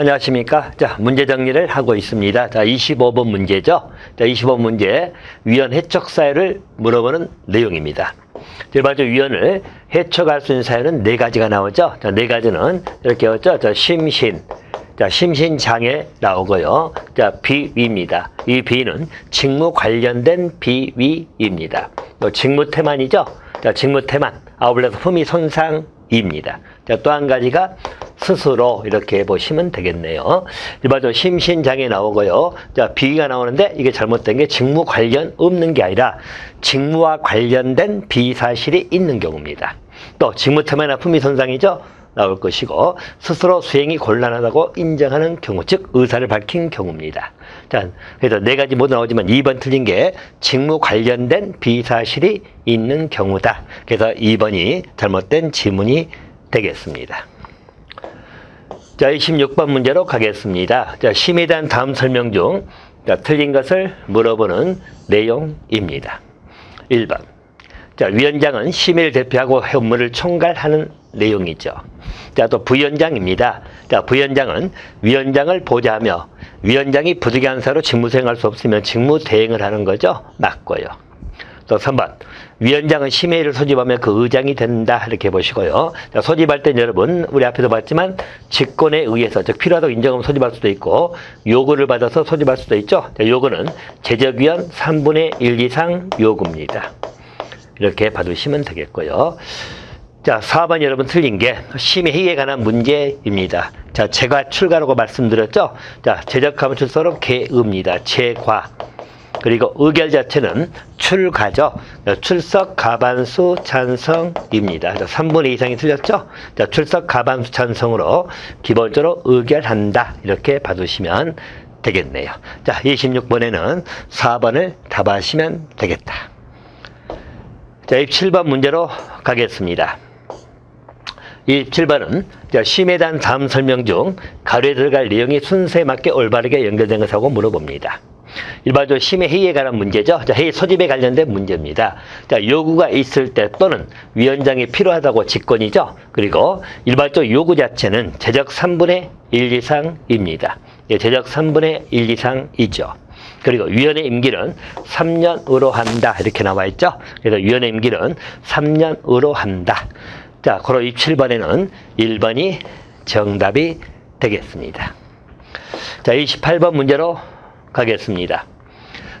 안녕하십니까. 자, 문제 정리를 하고 있습니다. 자, 25번 문제죠. 자, 25번 문제. 위원 해촉 사유를 물어보는 내용입니다. 일반적으로 위원을 해촉할 수 있는 사유는 네 가지가 나오죠. 자, 네 가지는 이렇게 였죠. 자, 심신. 자, 심신장애 나오고요. 자, 비위입니다. 이 비는 직무 관련된 비위입니다. 또 직무 태만이죠. 자, 직무 태만. 아울러서 품위 손상입니다. 자, 또 한 가지가 스스로 이렇게 보시면 되겠네요. 일반적으로 심신장애 나오고요. 자, 비위가 나오는데 이게 잘못된 게 직무 관련 없는 게 아니라 직무와 관련된 비사실이 있는 경우입니다. 또 직무 태만이나 품위 손상이죠. 나올 것이고 스스로 수행이 곤란하다고 인정하는 경우 즉 의사를 밝힌 경우입니다. 자, 그래서 네 가지 모두 나오지만 2번 틀린 게 직무 관련된 비사실이 있는 경우다. 그래서 2번이 잘못된 지문이 되겠습니다. 자, 26번 문제로 가겠습니다. 자, 심에 대한 다음 설명 중 자, 틀린 것을 물어보는 내용입니다. 1번. 자, 위원장은 심의를 대표하고 업무를 총괄하는 내용이죠. 자, 또 부위원장입니다. 자, 부위원장은 위원장을 보좌하며 위원장이 부득이한 사로 직무 수행할 수 없으면 직무 대행을 하는 거죠. 맞고요. 또 3번. 위원장은 심의를 소집하면 그 의장이 된다. 이렇게 보시고요. 자, 소집할 땐 여러분, 우리 앞에도 봤지만, 직권에 의해서, 즉, 필요하다고 인정하면 소집할 수도 있고, 요구를 받아서 소집할 수도 있죠. 자, 요구는 제적위원 3분의 1 이상 요구입니다. 이렇게 봐두시면 되겠고요. 자, 4번 여러분 틀린 게 심의회의에 관한 문제입니다. 자, 제가 출가라고 말씀드렸죠? 자, 제적하면 출소로 개의입니다. 제과. 그리고 의결 자체는 출가죠. 출석 가반수 찬성입니다. 3분의 이상이 틀렸죠? 자, 출석 가반수 찬성으로 기본적으로 의결한다. 이렇게 봐두시면 되겠네요. 자, 26번에는 4번을 답하시면 되겠다. 자, 27번 문제로 가겠습니다. 27번은 심에 대한 다음 설명 중 가로에 들어갈 내용이 순서에 맞게 올바르게 연결된 것하고 물어봅니다. 일반적으로 심의 회의에 관한 문제죠. 자, 회의 소집에 관련된 문제입니다. 자, 요구가 있을 때 또는 위원장이 필요하다고 직권이죠. 그리고 일반적으로 요구 자체는 제적 3분의 1 이상입니다. 예, 제적 3분의 1 이상이죠. 그리고 위원회 임기는 3년으로 한다. 이렇게 나와 있죠. 그래서 위원회 임기는 3년으로 한다. 자, 그로 27번에는 1번이 정답이 되겠습니다. 자, 28번 문제로 가겠습니다.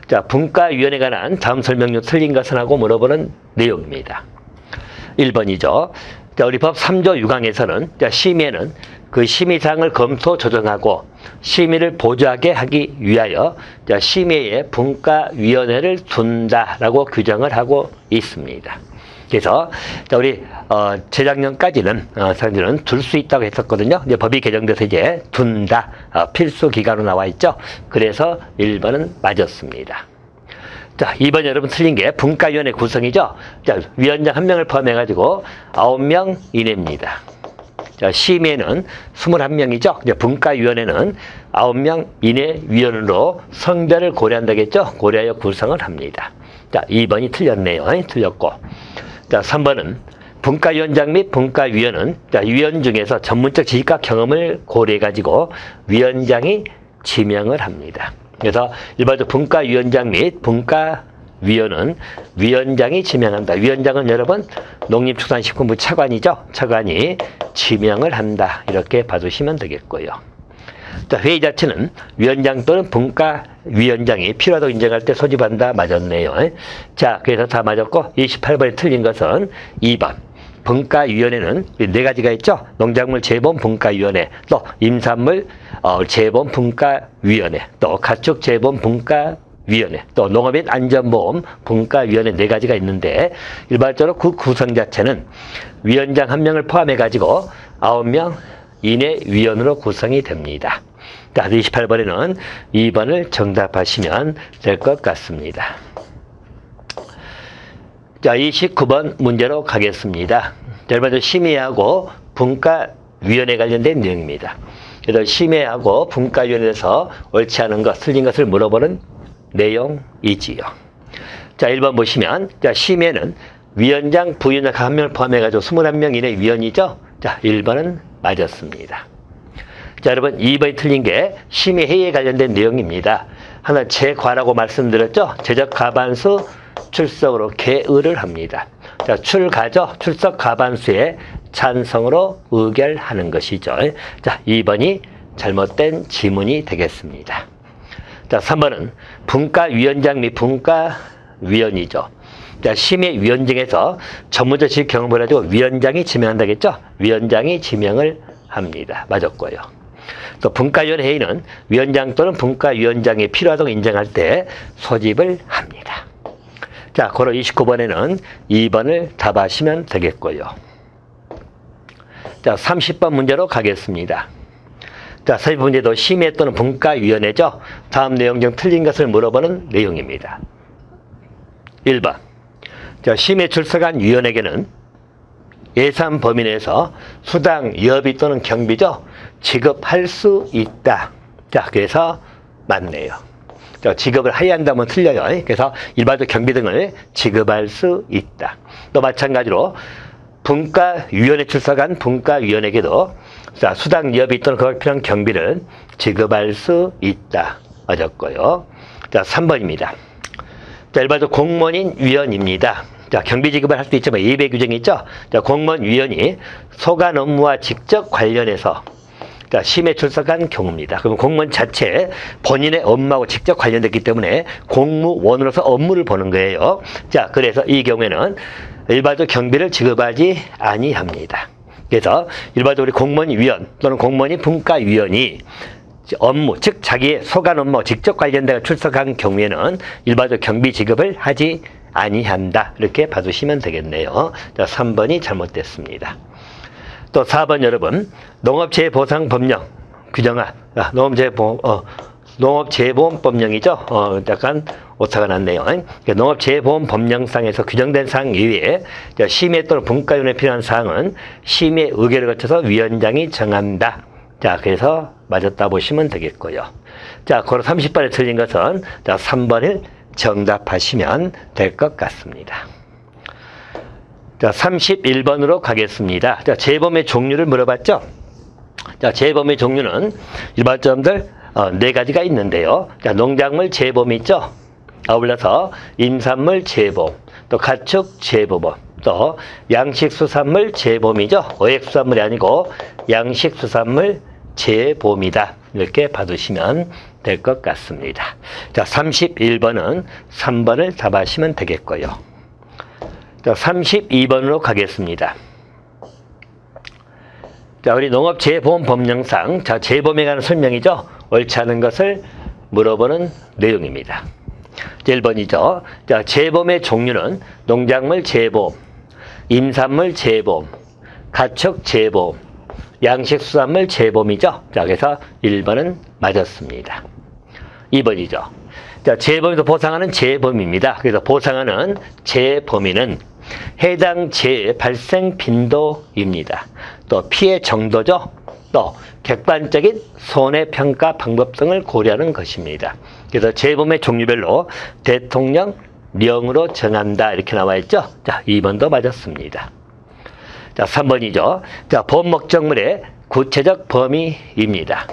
자, 분과위원회 관한 다음 설명료 틀린 것은 하고 물어보는 내용입니다. 1번이죠. 자, 우리 법 3조 6항에서는 자, 심의는 그 심의사항을 검토 조정하고 심의를 보조하게 하기 위하여 자, 심의에 분과위원회를 둔다라고 규정을 하고 있습니다. 그래서 자, 우리 어, 재작년까지는 어, 사람들은 둘 수 있다고 했었거든요. 이제 법이 개정돼서 이제 둔다 어, 필수 기간으로 나와 있죠. 그래서 1번은 맞았습니다. 자, 2번 여러분 틀린 게 분과위원회 구성이죠. 자, 위원장 한 명을 포함해가지고 9명 이내입니다. 자, 심의는 21명이죠. 이제 분과위원회는 9명 이내 위원으로 성별을 고려한다겠죠. 고려하여 구성을 합니다. 자, 2번이 틀렸네요. 틀렸고. 자, 3번은 분과위원장 및 분과위원은 자, 위원 중에서 전문적 지식과 경험을 고려해가지고 위원장이 지명을 합니다. 그래서 일반적으로 분과위원장 및 분과위원은 위원장이 지명한다. 위원장은 여러분 농림축산식품부 차관이죠. 차관이 지명을 한다. 이렇게 봐주시면 되겠고요. 자, 회의 자체는 위원장 또는 분과위원장이 필요하다고 인정할 때 소집한다. 맞았네요. 자, 그래서 다 맞았고 28번에 틀린 것은 2번. 분과위원회는 네 가지가 있죠. 농작물 재본 분과위원회, 또 임산물 어, 재본 분과위원회, 또 가축 재본 분과 위원회, 또 농업인 안전보험 분과위원회 네 가지가 있는데 일반적으로 그 구성 자체는 위원장 한 명을 포함해 가지고 아홉 명 이내 위원으로 구성이 됩니다. 자, 28번에는 2번을 정답하시면 될 것 같습니다. 자, 29번 문제로 가겠습니다. 일반적으로 심의하고 분과위원회 관련된 내용입니다. 그래서 심의하고 분과위원회에서 옳지 않은 것, 틀린 것을 물어보는 내용이지요. 자, 1번 보시면, 자, 심의는 위원장, 부위원장 한 명을 포함해가지고 21명 이내 위원이죠? 자, 1번은 맞았습니다. 자, 여러분, 2번이 틀린 게 심의 회의에 관련된 내용입니다. 하나 제과라고 말씀드렸죠? 제적 가반수 출석으로 개의를 합니다. 자, 출가죠? 출석 가반수에 찬성으로 의결하는 것이죠. 자, 2번이 잘못된 지문이 되겠습니다. 자, 3번은 분과위원장 및 분과위원이죠. 자, 심의위원 중에서 전문적인 경험을 가지고 위원장이 지명한다겠죠? 위원장이 지명을 합니다. 맞았고요. 또 분과위원 회의는 위원장 또는 분과위원장이 필요하다고 인정할 때 소집을 합니다. 자, 고로 29번에는 2번을 답하시면 되겠고요. 자, 30번 문제로 가겠습니다. 자, 서희 문제도 심의 또는 분과위원회죠. 다음 내용 중 틀린 것을 물어보는 내용입니다. 1번. 자, 심의 출석한 위원에게는 예산 범위 내에서 수당, 여비 또는 경비죠. 지급할 수 있다. 자, 그래서 맞네요. 자, 지급을 하야 한다면 틀려요. 그래서 일반적 경비 등을 지급할 수 있다. 또 마찬가지로 분과위원회 출석한 분과위원에게도 자, 수당, 여비 또는 그걸 필요한 경비를 지급할 수 있다. 맞았고요. 자, 3번입니다. 자, 일반적 공무원인 위원입니다. 자, 경비 지급을 할 수도 있지만 예배 규정이 있죠. 자, 공무원 위원이 소관 업무와 직접 관련해서 자, 심에 출석한 경우입니다. 그럼 공무원 자체 본인의 업무하고 직접 관련됐기 때문에 공무원으로서 업무를 보는 거예요. 자, 그래서 이 경우에는 일반적 경비를 지급하지 아니합니다. 그래서 일반적으로 공무원 위원 또는 공무원이 분과위원이 업무, 즉 자기의 소관 업무 직접 관련된 출석한 경우에는 일반적 경비 지급을 하지 아니한다. 이렇게 봐주시면 되겠네요. 자, 3번이 잘못됐습니다. 또 4번 여러분, 농업재해 보상 법령 규정한 아, 농업재해보험 어, 농업재해보험법령이죠. 어, 약간 오차가 났네요. 그러니까 농업재해보험법령상에서 규정된 사항 이외에 자, 심의 또는 분과위원회 필요한 사항은 심의 의결을 거쳐서 위원장이 정한다. 자, 그래서 맞았다 보시면 되겠고요. 자, 그럼 30번에 틀린 것은 자, 3번을 정답하시면 될 것 같습니다. 자, 31번으로 가겠습니다. 자, 재범의 종류를 물어봤죠? 자, 재범의 종류는 일반점들 어, 네 가지가 있는데요. 자, 농작물 재범이 있죠? 아울러서 임산물 재범, 또 가축 재범, 또 양식수산물 재범이죠. 어획수산물이 아니고 양식수산물 재범이다. 이렇게 봐두시면 될 것 같습니다. 자, 31번은 3번을 답하시면 되겠고요. 자, 32번으로 가겠습니다. 자, 우리 농업재보험 법령상 자, 재범에 관한 설명이죠. 옳지 않은 것을 물어보는 내용입니다. 1번이죠. 자, 재범의 종류는 농작물 재보험, 임산물 재보험, 가축 재보험, 양식수산물 재보험이죠. 자, 그래서 1번은 맞았습니다. 2번이죠. 자, 재범에서 보상하는 재범입니다. 그래서 보상하는 재범위는 해당 재해 발생 빈도입니다. 또 피해 정도죠. 또 객관적인 손해평가 방법 등을 고려하는 것입니다. 그래서 재범의 종류별로 대통령 령으로 정한다 이렇게 나와 있죠. 자, 2번도 맞았습니다. 자, 3번이죠. 자, 보험 목적물의 구체적 범위입니다.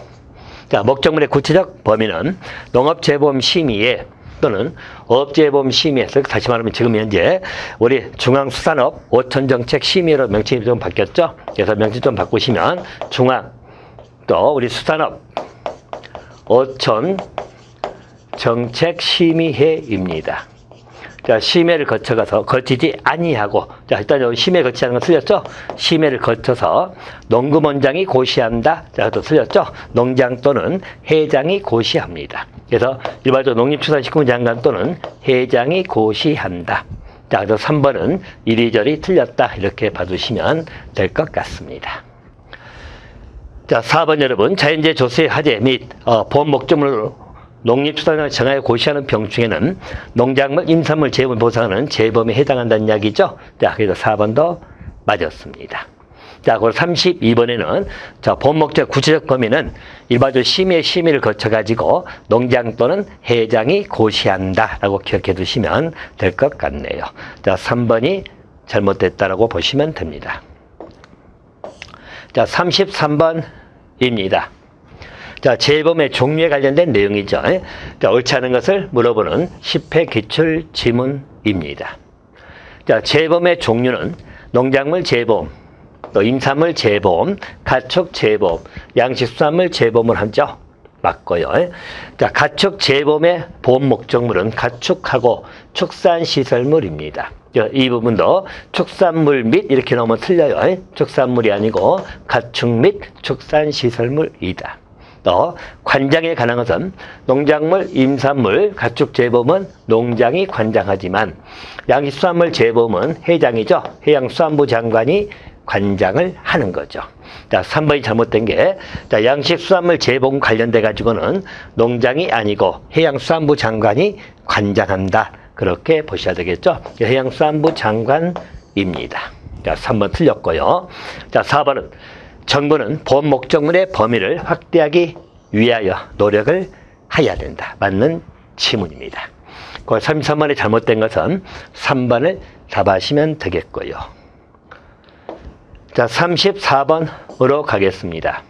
자, 목적물의 구체적 범위는 농업재보험 심의에 또는 업재보험 심의에서 다시 말하면 지금 현재 우리 중앙수산업 오천정책 심의로 명칭이 좀 바뀌었죠. 그래서 명칭 좀 바꾸시면 중앙 또 우리 수산업 오천 정책 심의회입니다. 자, 심해를 거쳐가서 거치지 아니하고 자, 일단 여기 심해 거치하는 건 틀렸죠? 심해를 거쳐서 농구원장이 고시한다. 자, 또 틀렸죠? 농장 또는 회장이 고시합니다. 그래서 일반적으로 농림축산식품 장관 또는 회장이 고시한다. 자, 그래서 3번은 이리저리 틀렸다. 이렇게 봐주시면 될 것 같습니다. 자, 4번 여러분. 자연재 조세 화재 및 어, 보험 목적물로 농립수산을 정하여 고시하는 병 중에는 농작물, 임산물 재범 보상하는 재범에 해당한다는 이야기죠. 자, 그래서 4번도 맞았습니다. 자, 그리고 32번에는 자, 본 목적 구체적 범위는 일반적으로 심의 심의를 거쳐 가지고 농장 또는 회장이 고시한다라고 기억해 두시면 될 것 같네요. 자, 3번이 잘못됐다라고 보시면 됩니다. 자, 33번입니다. 자, 재범의 종류에 관련된 내용이죠. 자, 옳지 않은 것을 물어보는 10회 기출 지문입니다. 자, 재범의 종류는 농작물 재범, 또 임산물 재범, 가축 재범, 양식수산물 재범을 하죠. 맞고요. 자, 가축 재범의 보험 목적물은 가축하고 축산시설물입니다. 자, 이 부분도 축산물 및 이렇게 넣으면 틀려요. 축산물이 아니고 가축 및 축산시설물이다. 또 관장에 관한 것은 농작물, 임산물, 가축 재범은 농장이 관장하지만 양식수산물 재범은 회장이죠. 해양수산부 장관이 관장을 하는 거죠. 자, 3번이 잘못된 게, 자, 양식수산물 재봉 관련돼 가지고는 농장이 아니고 해양수산부 장관이 관장한다. 그렇게 보셔야 되겠죠. 해양수산부 장관입니다. 자, 3번 틀렸고요. 자, 4번은 정부는 보험 목적물의 범위를 확대하기 위하여 노력을 해야 된다. 맞는 지문입니다. 그 33번에 잘못된 것은 3번을 답하시면 되겠고요. 자, 34번으로 가겠습니다.